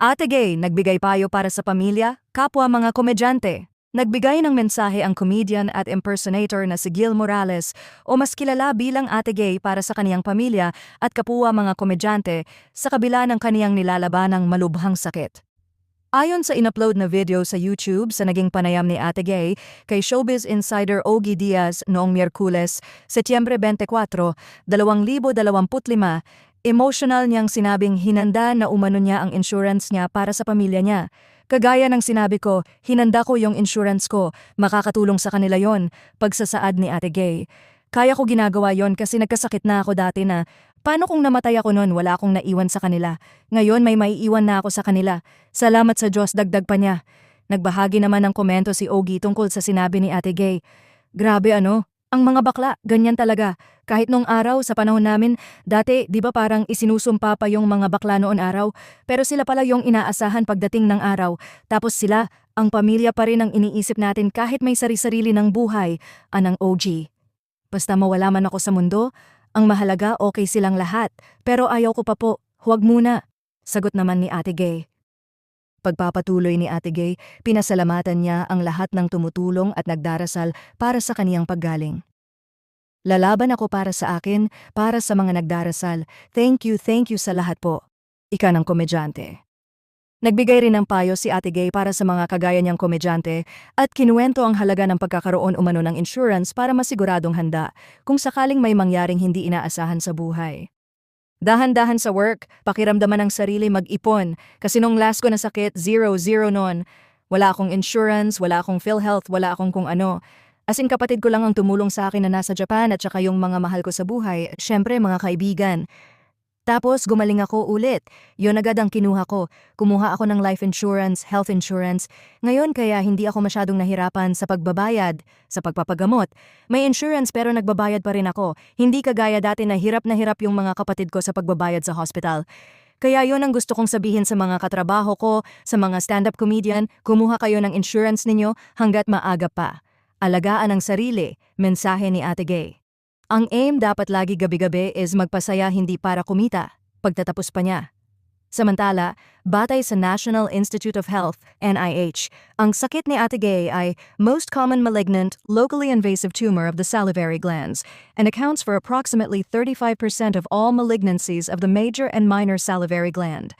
Ate Gay, nagbigay payo para sa pamilya, kapwa mga komedyante. Nagbigay ng mensahe ang comedian at impersonator na si Gil Morales o mas kilala bilang Ate Gay para sa kaniyang pamilya at kapwa mga komedyante sa kabila ng kaniyang nilalabanang malubhang sakit. Ayon sa inupload na video sa YouTube sa naging panayam ni Ate Gay kay Showbiz Insider Ogie Diaz noong Miyerkules, Setyembre 24, 2025, emotional niyang sinabing hinanda na umano niya ang insurance niya para sa pamilya niya. Kagaya ng sinabi ko, hinanda ko yung insurance ko, makakatulong sa kanila yon, pagsasaad ni Ate Gay. Kaya ko ginagawa yon kasi nagkasakit na ako dati na, paano kung namatay ako noon wala akong naiwan sa kanila. Ngayon may maiiwan na ako sa kanila. Salamat sa Diyos dagdag pa niya. Nagbahagi naman ng komento si Ogie tungkol sa sinabi ni Ate Gay. Grabe ano, ang mga bakla, ganyan talaga. Kahit nung araw sa panahon namin, dati di ba parang isinusumpa pa yung mga bakla noon araw, pero sila pala yung inaasahan pagdating ng araw. Tapos sila, ang pamilya pa rin ang iniisip natin kahit may sari-sarili ng buhay, anang OG. Basta mawala man ako sa mundo, ang mahalaga okay silang lahat, pero ayaw ko pa po, huwag muna. Sagot naman ni Ate Gay. Pagpapatuloy ni Ate Gay, pinasalamatan niya ang lahat ng tumutulong at nagdarasal para sa kaniyang paggaling. Lalaban ako para sa akin, para sa mga nagdarasal. Thank you, thank you sa lahat po. Ika ng komedyante. Nagbigay rin ng payo si Ate Gay para sa mga kagaya niyang komedyante at kinuwento ang halaga ng pagkakaroon umano ng insurance para masiguradong handa kung sakaling may mangyaring hindi inaasahan sa buhay. Dahan-dahan sa work, pakiramdaman ng sarili mag-ipon kasi nung last ko na sakit, zero-zero noon. Wala akong insurance, wala akong PhilHealth, wala akong kung ano. As in kapatid ko lang ang tumulong sa akin na nasa Japan at saka yung mga mahal ko sa buhay, syempre mga kaibigan. Tapos gumaling ako ulit. Yun agad ang kinuha ko. Kumuha ako ng life insurance, health insurance. Ngayon kaya hindi ako masyadong nahirapan sa pagbabayad, sa pagpapagamot. May insurance pero nagbabayad pa rin ako. Hindi kagaya dati na hirap na hirap yung mga kapatid ko sa pagbabayad sa hospital. Kaya yun ang gusto kong sabihin sa mga katrabaho ko, sa mga stand-up comedian, kumuha kayo ng insurance ninyo hanggat maaga pa. Alagaan ang sarili, mensahe ni Ate Gay. Ang aim dapat lagi gabi-gabi is magpasaya hindi para kumita, pagtatapos pa niya. Samantala, batay sa National Institute of Health, NIH, ang sakit ni Ate Gay ay most common malignant, locally invasive tumor of the salivary glands and accounts for approximately 35% of all malignancies of the major and minor salivary gland.